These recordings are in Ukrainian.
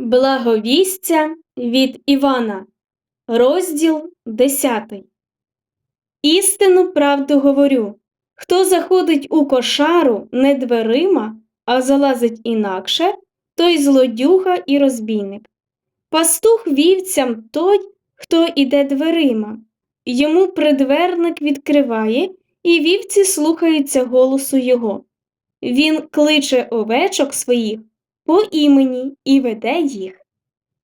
Благовістя від Івана, розділ 10. Істину правду говорю: хто заходить у кошару не дверима, а залазить інакше, той злодюга і розбійник. Пастух вівцям той, хто іде дверима. Йому придверник відкриває, і вівці слухаються голосу його. Він кличе овечок своїх по імені і веде їх.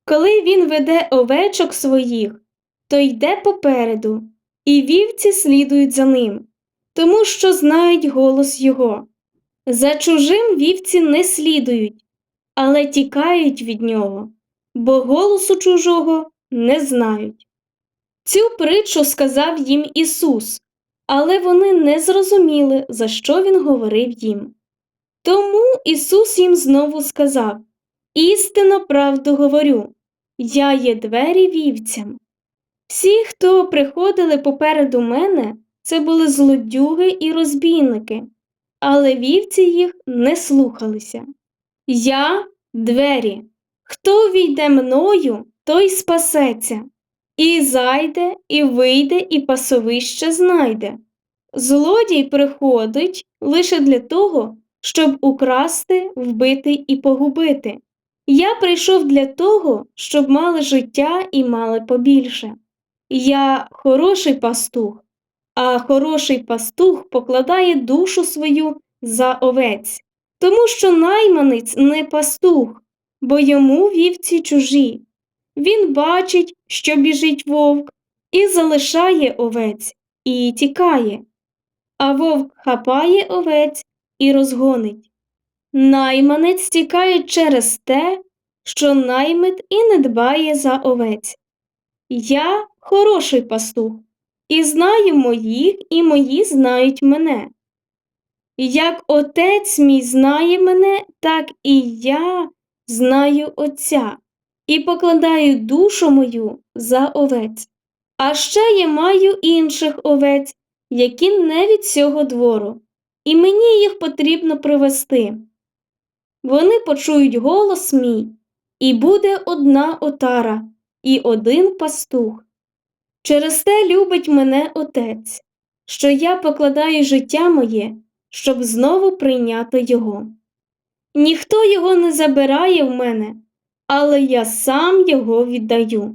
Коли він веде овечок своїх, то йде попереду, і вівці слідують за ним, тому що знають голос його. За чужим вівці не слідують, але тікають від нього, бо голосу чужого не знають. Цю притчу сказав їм Ісус, але вони не зрозуміли, за що Він говорив їм. Тому Ісус їм знову сказав Істинно правду говорю, я є двері вівцям. Всі, хто приходили попереду мене, це були злодюги і розбійники, але вівці їх не слухалися. Я двері. Хто війде мною, той спасеться, і зайде, і вийде, і пасовище знайде. Злодій приходить лише для того, щоб украсти, вбити і погубити. Я прийшов для того, щоб мали життя і мали побільше. Я хороший пастух, а хороший пастух покладає душу свою за овець, тому що найманець не пастух, бо йому вівці чужі. Він бачить, що біжить вовк, і залишає овець, і тікає. А вовк хапає овець і розгонить. Найманець тікає через те, що наймит і не дбає за овець. Я хороший пастух, і знаю моїх, і мої знають мене. Як отець мій знає мене, так і я знаю Отця, і покладаю душу мою за овець. А ще я маю інших овець, які не від цього двору, і мені їх потрібно привести. Вони почують голос мій, і буде одна отара, і один пастух. Через те любить мене Отець, що я покладаю життя моє, щоб знову прийняти його. Ніхто його не забирає в мене, але я сам його віддаю.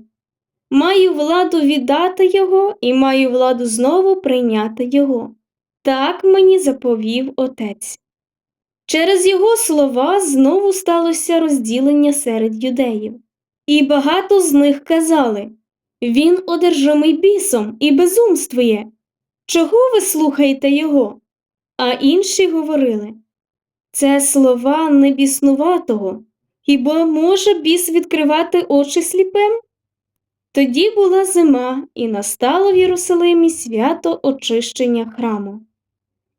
Маю владу віддати його і маю владу знову прийняти його. Так мені заповів Отець. Через його слова знову сталося розділення серед юдеїв, і багато з них казали Він одержимий бісом і безумствує. Чого ви слухаєте його? А інші говорили Це слова небіснуватого, хіба може біс відкривати очі сліпим? Тоді була зима, і настало в Єрусалимі свято очищення храму.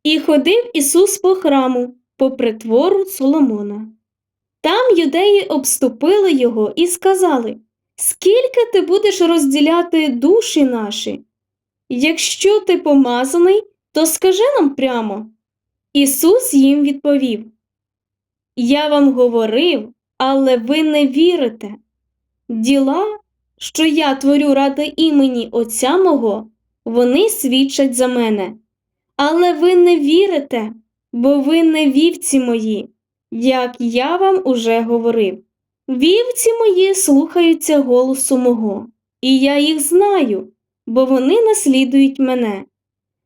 І ходив Ісус по храму, по притвору Соломона. Там юдеї обступили його і сказали Скільки ти будеш розділяти душі наші? Якщо ти помазаний, то скажи нам прямо. Ісус їм відповів Я вам говорив, але ви не вірите. Діла, що я творю ради імені Отця мого, вони свідчать за мене. Але ви не вірите, бо ви не вівці мої, як я вам уже говорив. Вівці мої слухаються голосу мого, і я їх знаю, бо вони наслідують мене.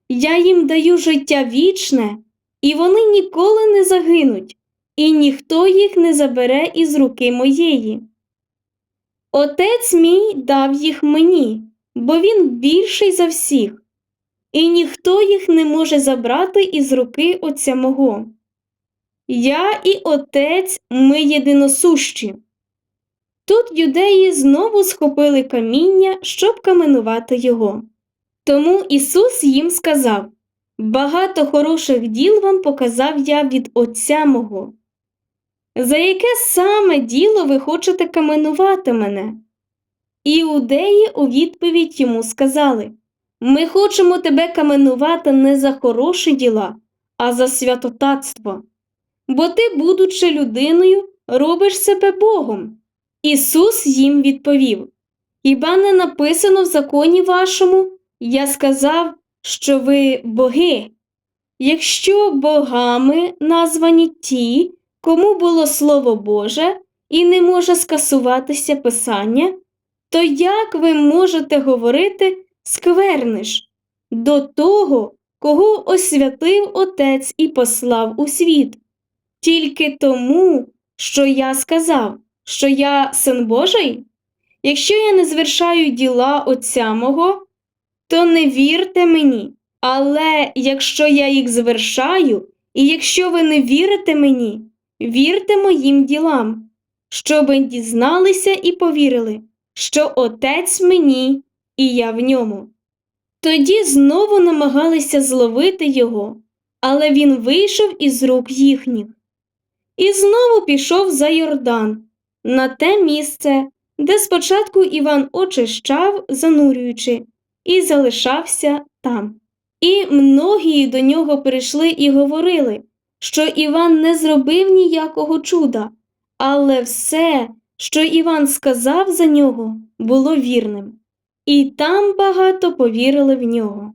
Я їм даю життя вічне, і вони ніколи не загинуть, і ніхто їх не забере із руки моєї. Отець мій дав їх мені, бо він більший за всіх, і ніхто їх не може забрати із руки Отця мого. Я і Отець ми єдиносущі. Тут юдеї знову схопили каміння, щоб каменувати його. Тому Ісус їм сказав Багато хороших діл вам показав я від Отця мого. За яке саме діло ви хочете каменувати мене? Іудеї у відповідь йому сказали Ми хочемо тебе каменувати не за хороші діла, а за святотатство. Бо ти, будучи людиною, робиш себе Богом. Ісус їм відповів: Хіба не написано в законі вашому? Я сказав, що ви боги. Якщо богами названі ті, кому було Слово Боже, і не може скасуватися Писання, то як ви можете говорити скверниш до того, кого освятив Отець і послав у світ? Тільки тому, що я сказав, що я син Божий? Якщо я не звершаю діла Отця мого, то не вірте мені. Але якщо я їх звершаю, і якщо ви не вірите мені, вірте моїм ділам, щоби дізналися і повірили, що Отець мені і я в ньому. Тоді знову намагалися зловити його, але він вийшов із рук їхніх. І знову пішов за Йордан, на те місце, де спочатку Іван очищав, занурюючи, і залишався там. І многії до нього прийшли і говорили, що Іван не зробив ніякого чуда, але все, що Іван сказав за нього, було вірним. І там багато повірили в нього.